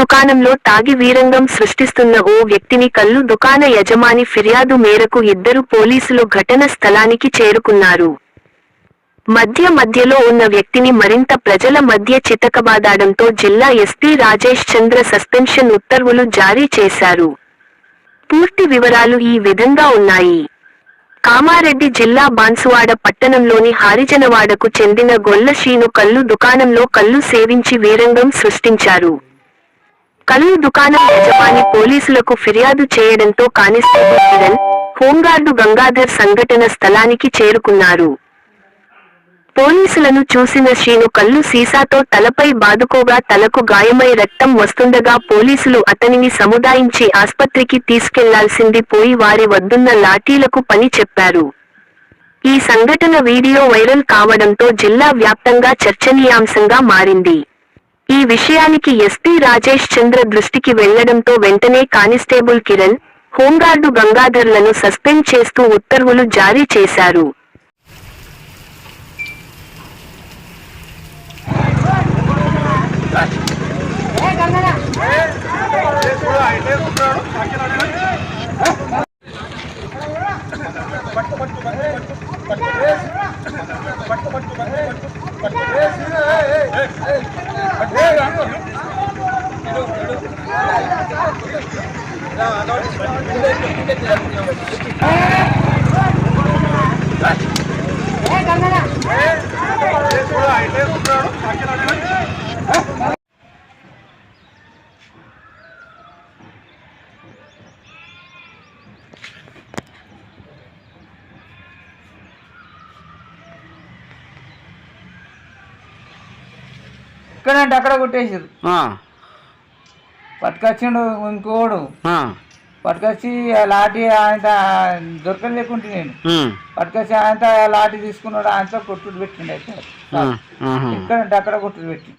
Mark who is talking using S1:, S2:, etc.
S1: దుకాణంలో తాగి వీరంగం సృష్టిస్తున్న ఓ వ్యక్తిని కల్లు దుకాణ యజమాని ఫిర్యాదు మేరకు ఇద్దరు పోలీసులు ఘటన స్థలానికి చేరుకున్నారు. మధ్య మధ్యలో ఉన్న వ్యక్తిని మరింత ప్రజల మధ్య చితకబాదాడంతో జిల్లా ఎస్పీ రాజేష్ చంద్ర సస్పెన్షన్ ఉత్తర్వులు జారీ చేశారు. పూర్తి వివరాలు ఈ విధంగా ఉన్నాయి. కామారెడ్డి జిల్లా బాన్సువాడ పట్టణంలోని హారిజనవాడకు చెందిన గొల్ల షీను కల్లు దుకాణంలో కల్లు సేవించి వీరంగం సృష్టించారు. కల్లు దుకాణం యజమాని పోలీసులకు ఫిర్యాదు చేయడంతో కానిస్టేబుల్ కిరణ్ హోంగార్డు గంగాధర్ సంఘటన స్థలానికి చేరుకున్నారు. పోలీసులను చూసిన శ్రీను కళ్ళు సీసాతో తలపై బాదుకోగా తలకు గాయమై రక్తం వస్తుండగా పోలీసులు అతనిని సముదాయించి ఆస్పత్రికి తీసుకెళ్ళాల్సింది పోయి వారి వద్దున్న లాఠీలకు పని చెప్పారు. ఈ సంఘటన వీడియో వైరల్ కావడంతో జిల్లా వ్యాప్తంగా చర్చనీయాంశంగా మారింది. ఈ విషయానికి ఎస్పీ రాజేష్ చంద్ర దృష్టికి వెళ్ళడంతో వెంటనే కానిస్టేబుల్ కిరణ్ హోంగార్డు గంగాధర్లను సస్పెండ్ చేస్తూ ఉత్తర్వులు జారీ చేశారు Thank you.
S2: ఇక్కడంటే అక్కడ కొట్టేసారు పట్టుకొచ్చిండు ఇంకోడు. పట్టుకొచ్చి ఆ లాఠీ ఆయన దొరకలేకుంటే నేను. పట్టుకొచ్చి ఆయన లాఠీ తీసుకున్నాడు ఆయనతో కొట్టుడు పెట్టిండు అయితే. ఇక్కడంటే అక్కడ కొట్టుడు పెట్టి